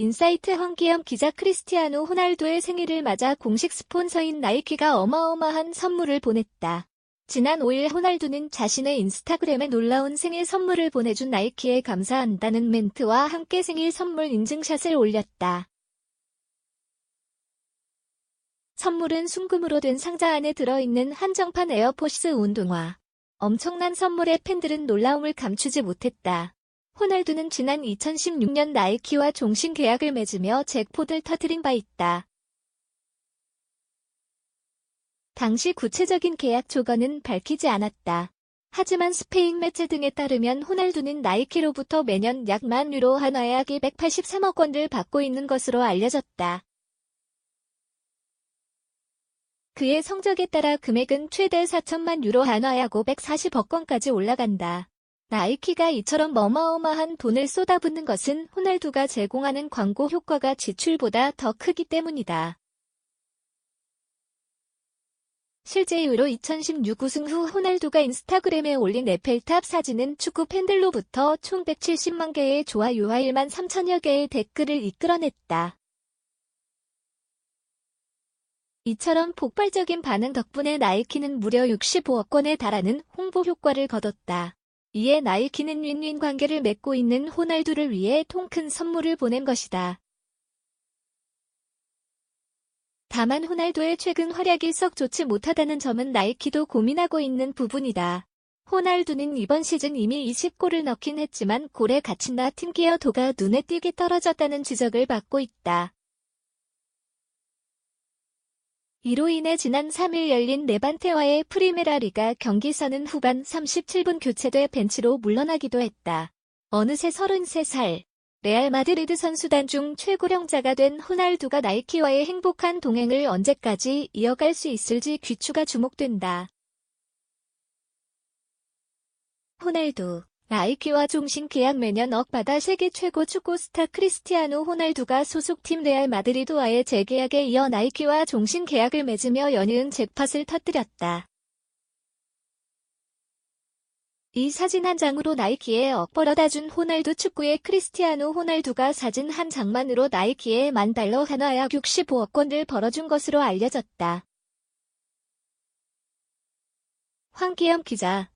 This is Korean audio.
인사이트 황기영 기자 크리스티아노 호날두의 생일을 맞아 공식 스폰서인 나이키가 어마어마한 선물을 보냈다. 지난 5일 호날두는 자신의 인스타그램에 놀라운 생일 선물을 보내준 나이키에 감사한다는 멘트와 함께 생일 선물 인증샷을 올렸다. 선물은 순금으로 된 상자 안에 들어있는 한정판 에어포스 운동화. 엄청난 선물에 팬들은 놀라움을 감추지 못했다. 호날두는 지난 2016년 나이키와 종신 계약을 맺으며 잭포를 터뜨린 바 있다. 당시 구체적인 계약 조건은 밝히지 않았다. 하지만 스페인 매체 등에 따르면 호날두는 나이키로부터 매년 약 만 유로 한화약 283억 원을 받고 있는 것으로 알려졌다. 그의 성적에 따라 금액은 최대 4천만 유로 한화약 540억 원까지 올라간다. 나이키가 이처럼 어마어마한 돈을 쏟아붓는 것은 호날두가 제공하는 광고 효과가 지출보다 더 크기 때문이다. 실제 이후로 2016 우승 후 호날두가 인스타그램에 올린 에펠탑 사진은 축구 팬들로부터 총 170만 개의 좋아요와 1만 3천여 개의 댓글을 이끌어냈다. 이처럼 폭발적인 반응 덕분에 나이키는 무려 65억 원에 달하는 홍보 효과를 거뒀다. 이에 나이키는 윈윈 관계를 맺고 있는 호날두를 위해 통큰 선물을 보낸 것이다. 다만 호날두의 최근 활약이 썩 좋지 못하다는 점은 나이키도 고민하고 있는 부분이다. 호날두는 이번 시즌 이미 20골을 넣긴 했지만 골에 갇힌 나 팀기어 도가 눈에 띄게 떨어졌다는 지적을 받고 있다. 이로 인해 지난 3일 열린 레반테와의 프리메라 리가 경기선은 후반 37분 교체돼 벤치로 물러나기도 했다. 어느새 33살, 레알 마드리드 선수단 중 최고령자가 된 호날두가 나이키와의 행복한 동행을 언제까지 이어갈 수 있을지 귀추가 주목된다. 호날두 나이키와 종신 계약 매년 억받아 세계 최고 축구 스타 크리스티아노 호날두가 소속팀 레알 마드리드와의 재계약에 이어 나이키와 종신 계약을 맺으며 연이은 잭팟을 터뜨렸다. 이 사진 한 장으로 나이키에 억 벌어다 준 호날두 축구의 크리스티아노 호날두가 사진 한 장만으로 나이키에 만 달러 한화 약 65억 원을 벌어준 것으로 알려졌다. 황기영 기자